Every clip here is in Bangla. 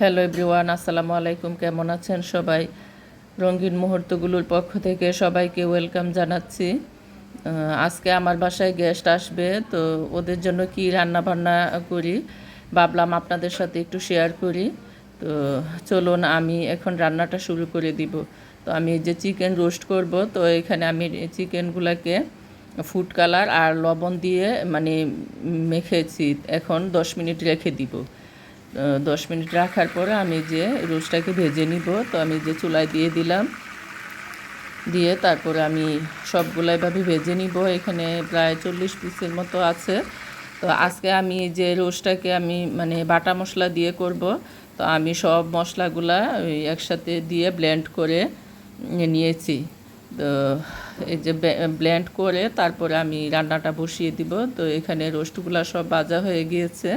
হ্যালো এভরিওয়ান, আসসালামু আলাইকুম, কেমন আছেন সবাই? রঙিন মুহূর্তগুলোর পক্ষ থেকে সবাইকে ওয়েলকাম জানাচ্ছি। আজকে আমার বাসায় গেস্ট আসবে, তো ওদের জন্য কি রান্না বান্না করি ভাবলাম আপনাদের সাথে একটু শেয়ার করি। তো চলুন, আমি এখন রান্নাটা শুরু করে দিব। তো আমি যে চিকেন রোস্ট করব, তো এখানে আমি চিকেনগুলোকে ফুড কালার আর লবণ দিয়ে মানে মেখেছি, এখন দশ মিনিট রেখে দিব। দশ মিনিট রাখার পরে আমি যে রোস্টটাকে ভেজে নিব, তো আমি যে চুলায় দিয়ে দিলাম, দিয়ে তারপরে আমি সবগুলো এভাবে ভেজে নিব। এখানে প্রায় চল্লিশ পিসের মতো আছে। তো আজকে আমি যে রোস্টটাকে আমি মানে বাটা মশলা দিয়ে করব, তো আমি সব মশলাগুলা একসাথে দিয়ে ব্লেন্ড করে নিয়েছি। তো এই যে ব্লেন্ড করে তারপরে আমি রান্নাটা বসিয়ে দিব। তো এখানে রোস্টগুলা সব ভাজা হয়ে গিয়েছে।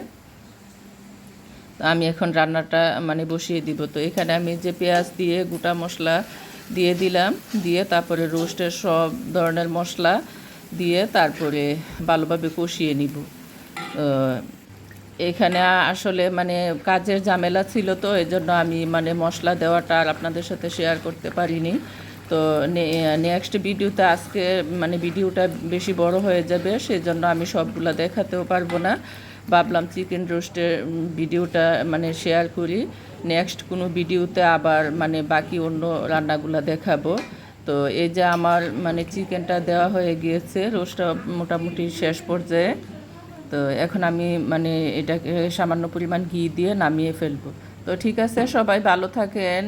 আমি এখন রান্নাটা মানে বসিয়ে দিব। তো এখানে আমি যে পেঁয়াজ দিয়ে গোটা মশলা দিয়ে দিলাম, দিয়ে তারপরে রোস্টের সব ধরনের মশলা দিয়ে তারপরে ভালোভাবে কষিয়ে নিব। এখানে আসলে মানে কাজের ঝামেলা ছিল তো এই জন্য আমি মানে মশলা দেওয়াটা আর আপনাদের সাথে শেয়ার করতে পারিনি। তো নেক্সট ভিডিওতে আজকে মানে ভিডিওটা বেশি বড় হয়ে যাবে সেই জন্য আমি সবগুলা দেখাতেও পারব না। ভাবলাম চিকেন রোস্টের ভিডিওটা মানে শেয়ার করি। নেক্সট কোনো ভিডিওতে আবার মানে বাকি অন্য রান্নাগুলো দেখাবো। তো এই যে আমার মানে চিকেনটা দেওয়া হয়ে গিয়েছে, রোস্টটা মোটামুটি শেষ পর্যায়ে। তো এখন আমি মানে এটাকে সামান্য পরিমাণ ঘি দিয়ে নামিয়ে ফেলব। তো ঠিক আছে, সবাই ভালো থাকেন।